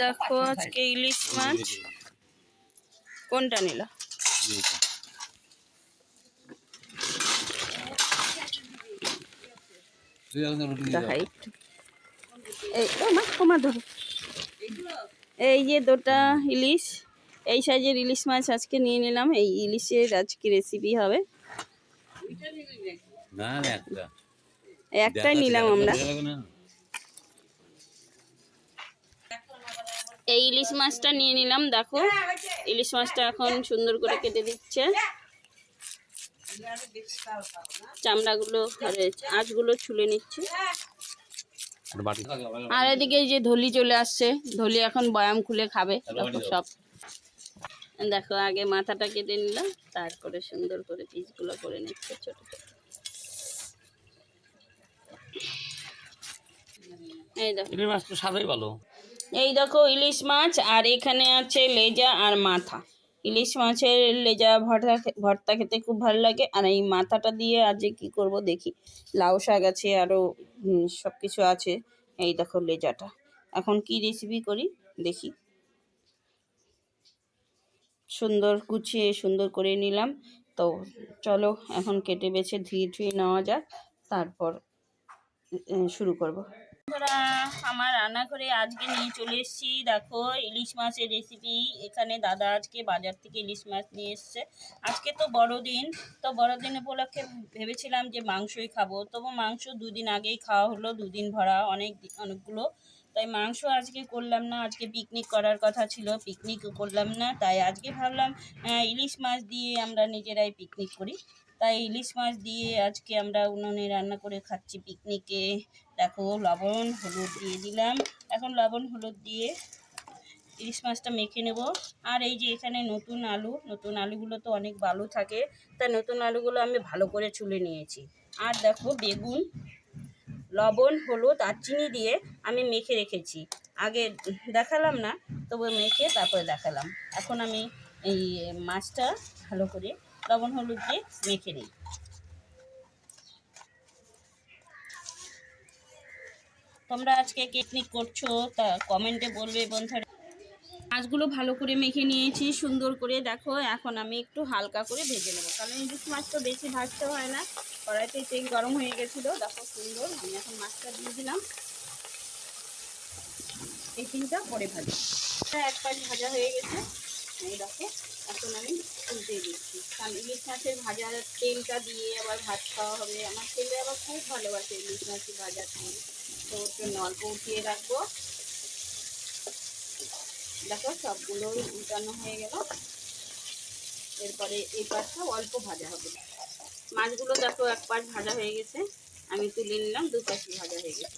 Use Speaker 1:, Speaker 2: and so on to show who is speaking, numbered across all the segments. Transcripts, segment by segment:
Speaker 1: দেখো আজকে ইলিশ মাছ কোনটা নিল? এই যে দুটা ইলিশ এই সাইজের ইলিশ মাছ আজকে নিয়ে নিলাম। এই ইলিশের আজকে রেসিপি হবে। একটাই নিলাম আমরা। এই ইলিশ মাছটা নিয়ে নিলাম, দেখো। ইলিশ মাছটা এখন সুন্দর করে কেটে দিচ্ছে। চামড়াগুলো আঁচগুলো ছুলে নিচ্ছে। আর এদিকে যে ধলি চলে আসছে, ধলি এখন বয়াম খুলে খাবে সব। দেখো, আগে মাথাটা কেটে নিলাম, তারপরে সুন্দর করে পিসগুলো করে নিচ্ছে ছোট ছোট। এই দেখো।
Speaker 2: মাছ তো ভালো।
Speaker 1: এই দেখো ইলিশ মাছ, আর এখানে আছে লেজা আর মাথা। ইলিশ মাছের লেজা ভর্তা ভর্তা খেতে খুব ভালো লাগে। আর এই মাথাটা দিয়ে আজ কি করব দেখি। লাউ শাক আছে আরও সব কিছু আছে এই দেখো লেজাটা। এখন কি রেসিপি করি দেখি। সুন্দর গুছিয়ে সুন্দর করে নিলাম। তো চলো এখন কেটে বেছে ধুয়ে ধুয়ে নেওয়া যাক। তারপর শুরু করব। বন্ধুরা, আমার রান্নাঘরে আজকে নিয়ে চলে এসেছি। দেখো, ইলিশ মাছের রেসিপি এখানে দাদা আজকে বাজার থেকে ইলিশ মাছ নিয়ে এসছে। আজকে তো বড়দিন তো বড়দিন উপলক্ষে ভেবেছিলাম যে মাংসই খাব। তবু মাংস দুদিন আগেই খাওয়া হলো, দুদিন ভরা অনেক অনেকগুলো। তাই মাংস আজকে করলাম না, আজকে পিকনিক করার কথা ছিল পিকনিক করলাম না। তাই আজকে ভাবলাম ইলিশ মাছ দিয়ে আমরা নিজেরাই পিকনিক করি। তাই ইলিশ মাছ দিয়ে আজকে আমরা উনুনে রান্না করে খাচ্ছি পিকনিকে। দেখো লবণ, হলুদ দিয়ে দিলাম। এখন লবণ, হলুদ দিয়ে ইলিশ মাছটা মেখে নেব। আর এই যে এখানে নতুন আলু, নতুন আলুগুলো তো অনেক ভালো থাকে, তাই নতুন আলুগুলো আমি ভালো করে চুলে নিয়েছি। আর দেখো বেগুন, লবণ, হলুদ আর চিনি দিয়ে আমি মেখে রেখেছি। আগে দেখালাম না তবু মেখে তারপরে দেখালাম। এখন আমি এই মাছটা ভালো করে লবণ, হলুদ দিয়ে মেখে নিই। তোমরা আজকে পিকনিক করছ, তা কমেন্টে বলবে বন্ধুরা। মাছগুলো ভালো করে মেখে নিয়েছি, সুন্দর করে। দেখো, এখন আমি একটু হালকা করে ভেজে নেব। কারণ ইলিশ মাছ তো বেশি ভাজতে হয় না। কড়াইতে তেল গরম হয়ে গেছিল, দেখো সুন্দর। আমি এখন মাছটা দিয়ে দিলাম। তিনটা পরে ভাজি এক পাশ ভাজা হয়ে গেছে। এই দেখো, এখন আমি উল্টে দিচ্ছি। কারণ ইলিশ মাছের ভাজার তেলটা দিয়ে আবার ভাত খাওয়া হবে। আমার ছেলে আবার খুব ভালোবাসে ইলিশ মাছের ভাজা তেল তো ওর জন্য অল্প উঠিয়ে রাখব। দেখো সবগুলো উল্টানো হয়ে গেল। এরপরে এই পাশটা অল্প ভাজা হবে। মাছগুলো দেখো এক পাশ ভাজা হয়ে গেছে। আমি তুলে নিলাম, দু পাশে ভাজা হয়ে গেছে।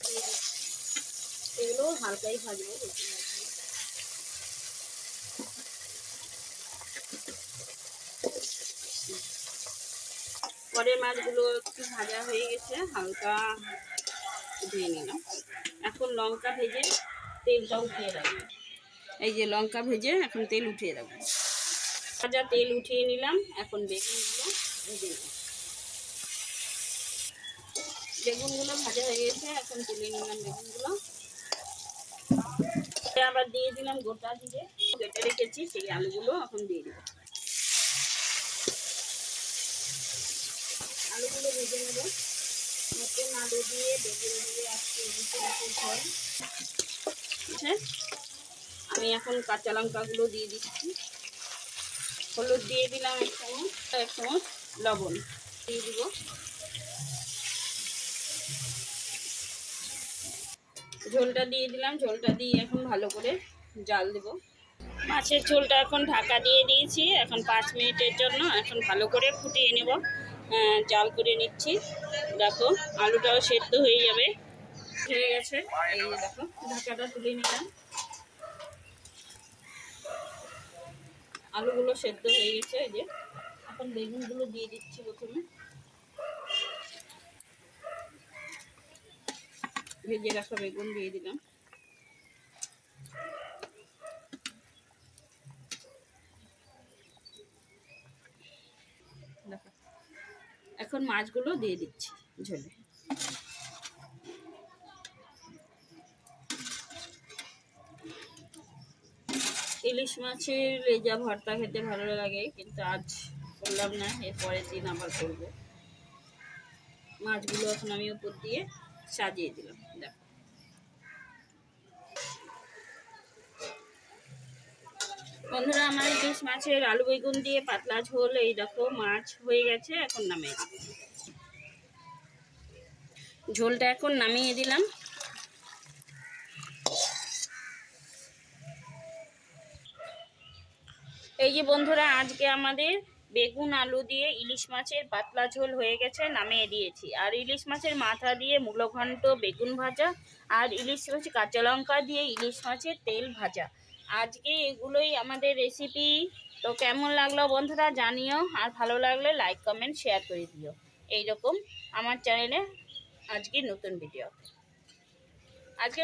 Speaker 1: এগুলো হালকাই ভাজবো বেশি ভাজবো না। পরের মাছগুলো একটু ভাজা হয়ে গেছে, হালকা ধুয়ে নিলাম। এখন লঙ্কা ভেজে তেলটা উঠিয়ে রাখব এই যে লঙ্কা ভেজে এখন তেল উঠিয়ে রাখব ভাজা তেল উঠিয়ে নিলাম, এখন বেগুনগুলো ভেজে নিলাম বেগুনগুলো ভাজা হয়ে গেছে, এখন তুলে নিলাম বেগুনগুলো। আবার দিয়ে দিলাম গোটা দিয়ে কেটে রেখেছি সেই আলুগুলো এখন দিয়ে দেবো। আলুগুলো ভেজে নেব। নতুন আলু দিয়ে বেগুন দিয়ে আজকে উপর আমি এখন কাঁচা লঙ্কাগুলো দিয়ে দিচ্ছি। হলুদ দিয়ে দিলাম এক চামচ এক চামচ লবণ দিয়ে দিব। ঝোলটা দিয়ে দিলাম, ঝোলটা দিয়ে এখন ভালো করে জাল দেব। মাছের ঝোলটা এখন ঢাকা দিয়ে দিয়েছি, এখন পাঁচ মিনিটের জন্য এখন ভালো করে ফুটিয়ে নেব। জাল করে নিচ্ছি। দেখো, আলুটাও সেদ্ধ হয়ে যাবে। হয়ে গেছে। এই দেখো, ঢাকাটা তুলে নিলাম। আলুগুলো সেদ্ধ হয়ে গেছে, এই যে। এখন বেগুনগুলো দিয়ে দিচ্ছি প্রথমে। ভেজে রাখা বেগুন দিয়ে দিলাম। দেখো এখন মাছগুলো দিয়ে দিচ্ছি ঝোলে। ইলিশ মাছের লেজা ভর্তা খেতে ভালো লাগে, কিন্তু আজ করলাম না এরপরের দিন আবার করব। মাছগুলো এখন আমি উপর দিয়ে সাজিয়ে দিলাম। বন্ধুরা, আমার ইলিশ মাছের আলু বেগুন দিয়ে পাতলা ঝোল, এই দেখো মাছ হয়ে গেছে, এখন দিলাম। ঝোলটা এখন নামিয়ে দিলাম। এই যে বন্ধুরা, আজকে আমাদের বেগুন আলু দিয়ে ইলিশ মাছের পাতলা ঝোল হয়ে গেছে, নামিয়ে দিয়েছি। আর ইলিশ মাছের মাথা দিয়ে মূলো ঘন্ট, বেগুন ভাজা, আর ইলিশ মাছ কাঁচা লঙ্কা দিয়ে ইলিশ মাছের তেল ভাজা। আজকে এগুলোই আমাদের রেসিপি তো কেমন লাগল বন্ধুরা জানিও, আর ভালো লাগলে লাইক কমেন্ট শেয়ার করে দিও। এইরকম আমার চ্যানেলে আজকে নতুন ভিডিও আজকে